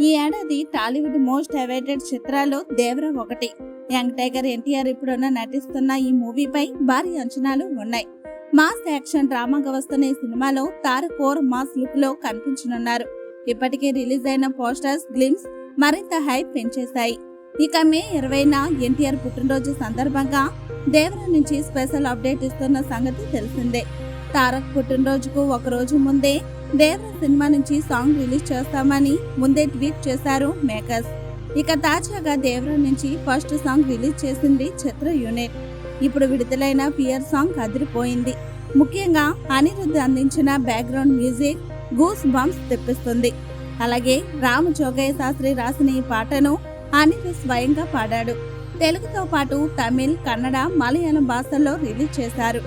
ఈ ఏడాది Tollywood most awaited చిత్రాల్లో దేవర ఒకటి. యంగ్ టైగర్ ఎన్టీఆర్ ఇప్పుడున్న నటిస్తున్న ఈ మూవీపై భారీ అంచనాలు ఉన్నాయి. మాస్ యాక్షన్ డ్రామాగా వస్తున్న ఈ సినిమాలో తార కోర్ మాస్ లుక్లో కనిపించనున్నారు. ఇప్పటికే రిలీజ్ అయిన పోస్టర్స్ గ్లిమ్స్ మరింత హైప్ పెంచేశాయి. ఇక మే ఇరవైన ఎన్టీఆర్ పుట్టినరోజు సందర్భంగా దేవర నుంచి స్పెషల్ అప్డేట్ ఇస్తున్న సంగతి తెలిసిందే. తారక్ పుట్టినరోజుకు ఒక రోజు ముందే దేవర సినిమా నుంచి సాంగ్ రిలీజ్ చేస్తామని ముందే ట్వీట్ చేశారు మేకర్స్. ఇక తాజాగా దేవర నుంచి ఫస్ట్ సాంగ్ రిలీజ్ చేసింది చిత్ర యూనిట్. ఇప్పుడు విడుదలైన పియర్ సాంగ్ అదిరిపోయింది. ముఖ్యంగా అనిరుద్ధ్ అందించిన బ్యాక్గ్రౌండ్ మ్యూజిక్ గూస్ బంప్స్ తెప్పిస్తుంది. అలాగే రామ జోగయ్య శాస్త్రి రాసిన ఈ పాటను అనిరుద్ధ్ స్వయంగా పాడాడు. తెలుగుతో పాటు తమిళ్ కన్నడ మలయాళం భాషల్లో రిలీజ్ చేశారు.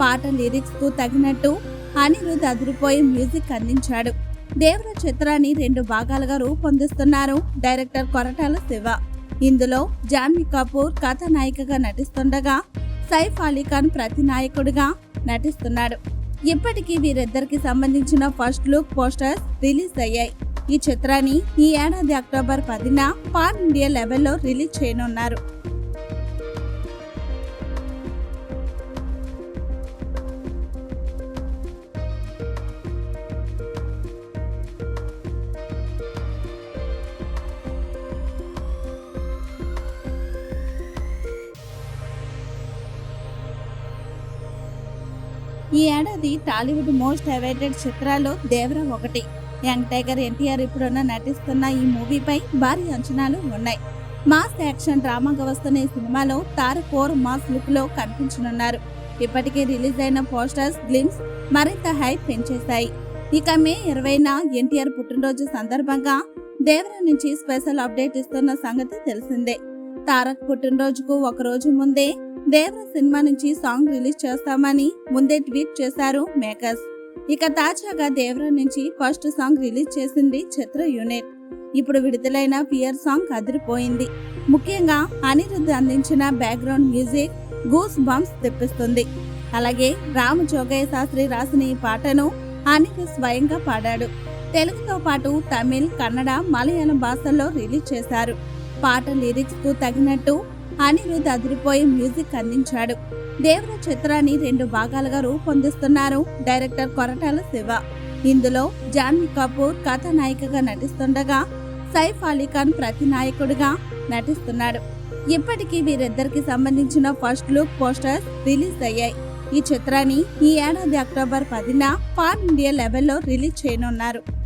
పాట లిరిక్స్కు తగినట్టు అనిరుద్ అదిరిపోయి మ్యూజిక్ అందించాడు. దేవర చిత్రాన్ని రెండు భాగాలుగా రూపొందిస్తున్నారు డైరెక్టర్ కొరటాల శివ. ఇందులో జాన్వీ కపూర్ కథానాయికగా నటిస్తుండగా సైఫ్ అలీ ఖాన్ ప్రతి నాయకుడిగా నటిస్తున్నాడు. ఇప్పటికీ వీరిద్దరికి సంబంధించిన ఫస్ట్ లుక్ పోస్టర్స్ రిలీజ్ అయ్యాయి. ఈ చిత్రాన్ని ఈ ఏడాది అక్టోబర్ పదిన పాన్ ఇండియా లెవెల్లో రిలీజ్ చేయనున్నారు. ఈ ఏడాది టాలీవుడ్ మోస్ట్ అవైటెడ్ చిత్రాల్లో దేవర ఒకటి. యంగ్ టైగర్ ఎన్టీఆర్ ఇప్పుడున్న నటిస్తున్న ఈ మూవీపై భారీ అంచనాలు ఉన్నాయి. మాస్ యాక్షన్ డ్రామాగా వస్తున్న ఈ సినిమాలో తార కోర్ మాస్ లుక్లో కనిపించనున్నారు. ఇప్పటికే రిలీజ్ అయిన పోస్టర్స్ గ్లిమ్స్ మరింత హైప్ పెంచేశాయి. ఇక మే ఇరవైన ఎన్టీఆర్ పుట్టినరోజు సందర్భంగా దేవర నుంచి స్పెషల్ అప్డేట్ ఇస్తున్న సంగతి తెలిసిందే. తారక్ పుట్టినరోజుకు ఒక రోజు ముందే దేవర సినిమా నుంచి సాంగ్ రిలీజ్ చేస్తామని ముందే ట్వీట్ చేశారు మేకర్స్. ఇక తాజాగా దేవర నుంచి ఫస్ట్ సాంగ్ రిలీజ్ చేసింది చిత్ర యూనిట్. ఇప్పుడు విడుదలైన పియర్ సాంగ్ అదిరిపోయింది. ముఖ్యంగా అనిరుద్ధ్ అందించిన బ్యాక్గ్రౌండ్ మ్యూజిక్ గూస్ బంప్స్ తెప్పిస్తుంది. అలాగే రామ జోగయ్య శాస్త్రి రాసిన ఈ పాటను అనిరుద్ధ్ స్వయంగా పాడాడు. తెలుగుతో పాటు తమిళ్ కన్నడ మలయాళం భాషల్లో రిలీజ్ చేశారు. పాట లిరిక్స్కు తగినట్టు అనిరుద్ అదిరిపోయి మ్యూజిక్ అందించాడు. దేవుల చిత్రాన్ని రెండు భాగాలుగా రూపొందిస్తున్నారు డైరెక్టర్ కొరటాల శివ. ఇందులో జాన్వీ కపూర్ కథానాయికగా నటిస్తుండగా సైఫ్ అలీ ఖాన్ ప్రతి నాయకుడిగా నటిస్తున్నాడు. ఇప్పటికీ వీరిద్దరికి సంబంధించిన ఫస్ట్ లుక్ పోస్టర్స్ రిలీజ్ అయ్యాయి. ఈ చిత్రాన్ని ఈ ఏడాది అక్టోబర్ పదిన పాన్ ఇండియా లెవెల్లో రిలీజ్ చేయనున్నారు.